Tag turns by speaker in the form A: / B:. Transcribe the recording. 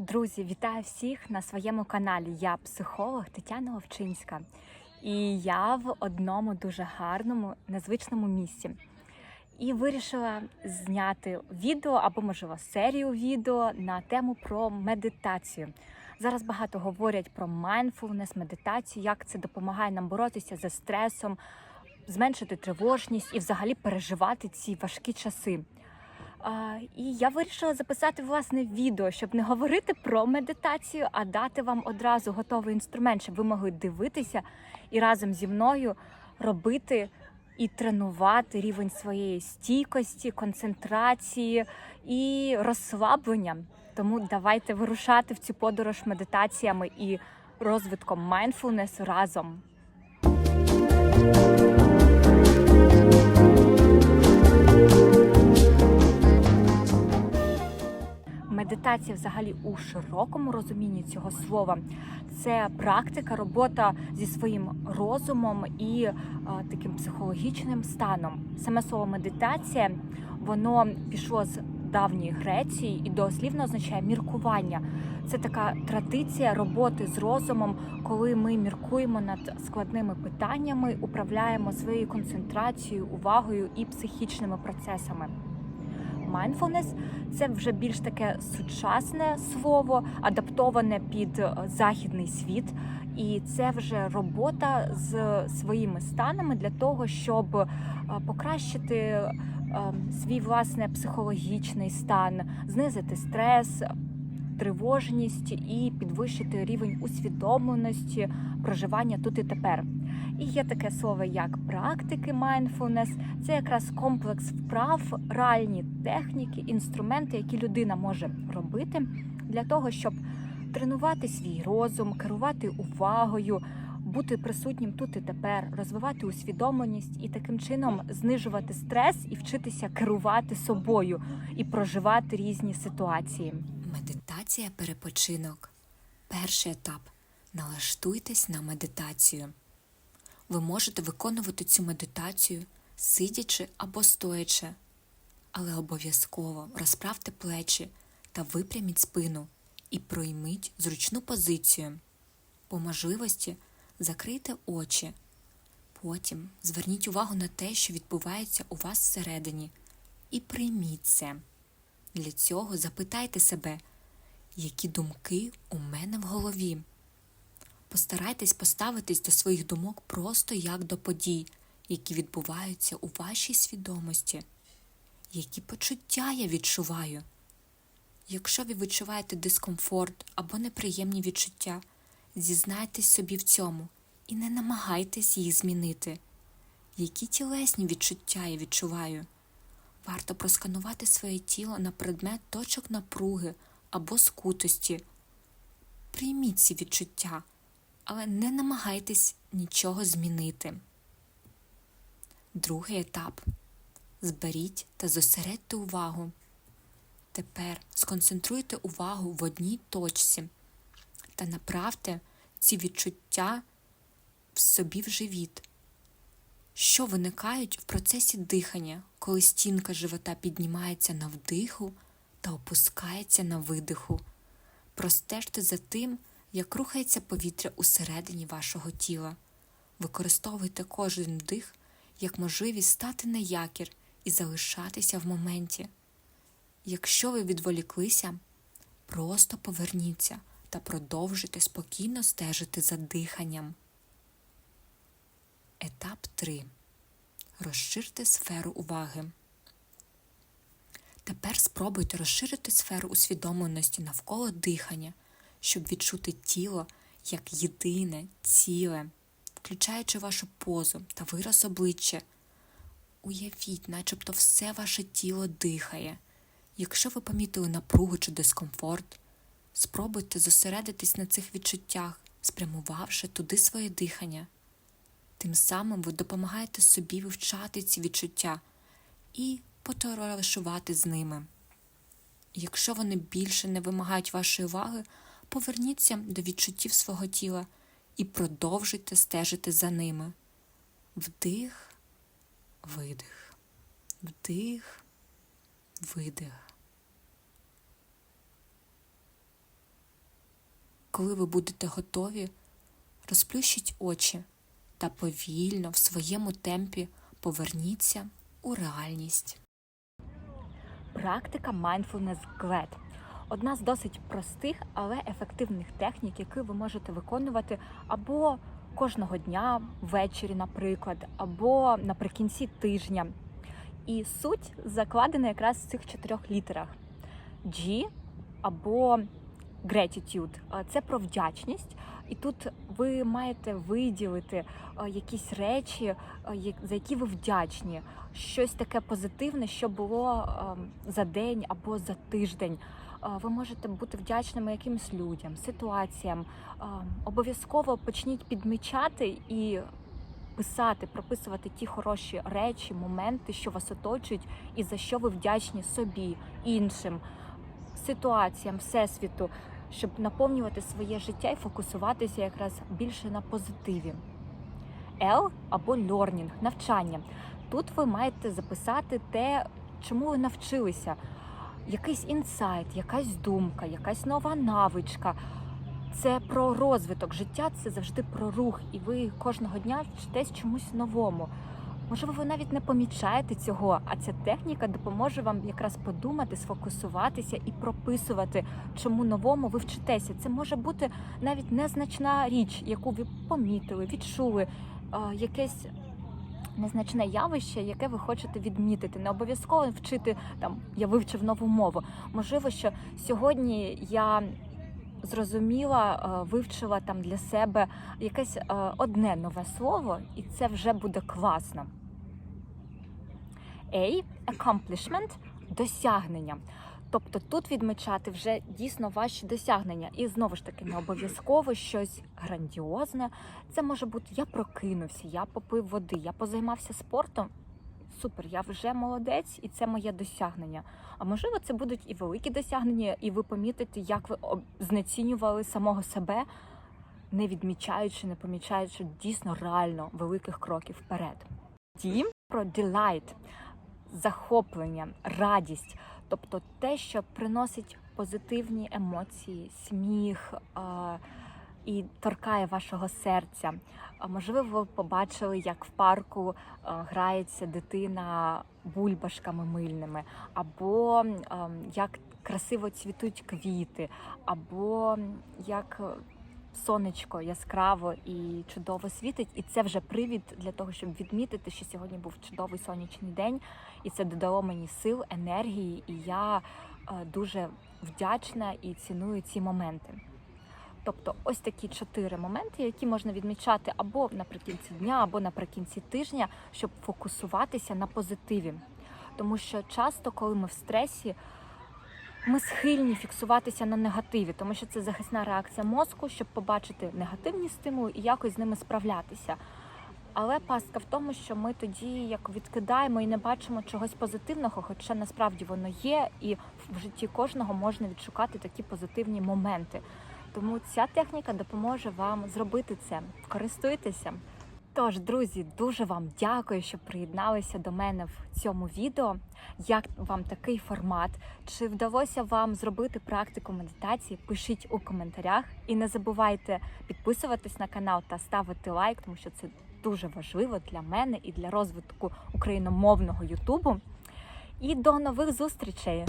A: Друзі, вітаю всіх на своєму каналі. Я психолог Тетяна Овчинська, і я в одному дуже гарному, незвичному місці. І вирішила зняти відео або, можливо, серію відео на тему про медитацію. Зараз багато говорять про mindfulness, медитацію, як це допомагає нам боротися зі стресом, зменшити тривожність і взагалі переживати ці важкі часи. І я вирішила записати власне відео, щоб не говорити про медитацію, а дати вам одразу готовий інструмент, щоб ви могли дивитися і разом зі мною робити і тренувати рівень своєї стійкості, концентрації і розслаблення. Тому давайте вирушати в цю подорож медитаціями і розвитком mindfulness разом. Медитація, взагалі, у широкому розумінні цього слова, це практика, робота зі своїм розумом і е, таким психологічним станом. Саме слово медитація воно пішло з давньої Греції і дослівно означає міркування. Це така традиція роботи з розумом, коли ми міркуємо над складними питаннями, управляємо своєю концентрацією, увагою і психічними процесами. Mindfulness – це вже більш таке сучасне слово, адаптоване під е, західний світ, і це вже робота з своїми станами для того, щоб е, покращити е, свій власне психологічний стан, знизити стрес, тривожність і підвищити рівень усвідомленості проживання тут і тепер. І є таке слово як практики mindfulness. Це якраз комплекс вправ, реальні техніки, інструменти, які людина може робити для того, щоб тренувати свій розум, керувати увагою, бути присутнім тут і тепер, розвивати усвідомленість і таким чином знижувати стрес і вчитися керувати собою і проживати різні ситуації.
B: Медитація перепочинок. Перший етап. Налаштуйтесь на медитацію. Ви можете виконувати цю медитацію, сидячи або стоячи, але обов'язково розправте плечі та випряміть спину і пройміть зручну позицію. По можливості закрийте очі. Потім зверніть увагу на те, що відбувається у вас всередині, і прийміть це. Для цього запитайте себе, які думки у мене в голові. Постарайтесь поставитись до своїх думок просто як до подій, які відбуваються у вашій свідомості, які почуття я відчуваю. Якщо ви відчуваєте дискомфорт або неприємні відчуття, зізнайтесь собі в цьому і не намагайтесь їх змінити. Які тілесні відчуття я відчуваю? Варто просканувати своє тіло на предмет точок напруги або скутості. Прийміть ці відчуття, але не намагайтесь нічого змінити. Другий етап. Зберіть та зосередьте увагу. Тепер сконцентруйте увагу в одній точці та направте ці відчуття в собі в живіт що виникають в процесі дихання, коли стінка живота піднімається на вдиху та опускається на видиху. Простежте за тим, як рухається повітря усередині вашого тіла. Використовуйте кожен вдих як можливість стати на якір і залишатися в моменті. Якщо ви відволіклися, просто поверніться та продовжуйте спокійно стежити за диханням. Етап 3. Розширте сферу уваги. Тепер спробуйте розширити сферу усвідомленості навколо дихання, щоб відчути тіло як єдине, ціле, включаючи вашу позу та вираз обличчя. Уявіть, начебто все ваше тіло дихає. Якщо ви помітили напругу чи дискомфорт, спробуйте зосередитись на цих відчуттях, спрямувавши туди своє дихання. Тим самим ви допомагаєте собі вивчати ці відчуття і потоваришувати з ними. Якщо вони більше не вимагають вашої уваги, поверніться до відчуттів свого тіла і продовжуйте стежити за ними. Вдих, видих, вдих, видих. коли ви будете готові, розплющіть очі та повільно в своєму темпі поверніться у реальність.
A: Практика Mindfulness GLAD – одна з досить простих, але ефективних технік, які ви можете виконувати або кожного дня ввечері, наприклад, або наприкінці тижня. І суть закладена якраз в цих чотирьох літерах: G або gratitude – це про вдячність. І тут ви маєте виділити е, якісь речі, е, за які ви вдячні, щось таке позитивне, що було ем, за день або за тиждень. Ви можете бути вдячними якимось людям, ситуаціям. Обов'язково почніть підмічати і писати, прописувати ті хороші речі, моменти, що вас оточують, і за що ви вдячні собі, іншим, ситуаціям, всесвіту, щоб наповнювати своє життя і фокусуватися якраз більше на позитиві. L або learning – навчання. Тут ви маєте записати те, чому ви навчилися. Якийсь інсайт, якась думка, якась нова навичка. Це про розвиток життя, це завжди про рух, і ви кожного дня вчитесь чомусь новому. Можливо, ви навіть не помічаєте цього, а ця техніка допоможе вам якраз подумати, сфокусуватися і прописувати, чому новому ви вчитеся. Це може бути навіть незначна річ, яку ви помітили, відчули, якесь незначне явище, яке ви хочете відмітити. Не обов'язково вчити там я вивчив нову мову. Можливо, що сьогодні я зрозуміла, е, вивчила там для себе якесь е, одне нове слово, і це вже буде класно. A – accomplishment – досягнення. Тобто тут відмічати вже дійсно ваші досягнення. І знову ж таки, не обов'язково щось грандіозне. Це може бути я прокинувся, я попив води, я позаймався спортом. Супер, я вже молодець, і це моє досягнення. А можливо, це будуть і великі досягнення, і ви помітите, як ви знецінювали самого себе, не відмічаючи, не помічаючи дійсно реально великих кроків вперед. Дім про delight, захоплення, радість, тобто те, що приносить позитивні емоції, сміх. І торкає вашого серця. Можливо, ви побачили, як в парку грається дитина бульбашками мильними, або як красиво цвітуть квіти, або як сонечко яскраво і чудово світить. І це вже привід для того, щоб відмітити, що сьогодні був чудовий сонячний день, і це додало мені сил, енергії, і я е, дуже вдячна і ціную ці моменти. Тобто ось такі чотири моменти, які можна відмічати або наприкінці дня, або наприкінці тижня, щоб фокусуватися на позитиві. Тому що часто, коли ми в стресі, ми схильні фіксуватися на негативі, тому що це захисна реакція мозку, щоб побачити негативні стимули і якось з ними справлятися. Але пастка в тому, що ми тоді як відкидаємо і не бачимо чогось позитивного, хоча насправді воно є, і в житті кожного можна відшукати такі позитивні моменти. Тому ця техніка допоможе вам зробити це. Користуйтеся. Тож, друзі, дуже вам дякую, що приєдналися до мене в цьому відео. Як вам такий формат? Чи вдалося вам зробити практику медитації? Пишіть у коментарях і не забувайте підписуватись на канал та ставити лайк, тому що це дуже важливо для мене і для розвитку україномовного Ютубу. І до нових зустрічей!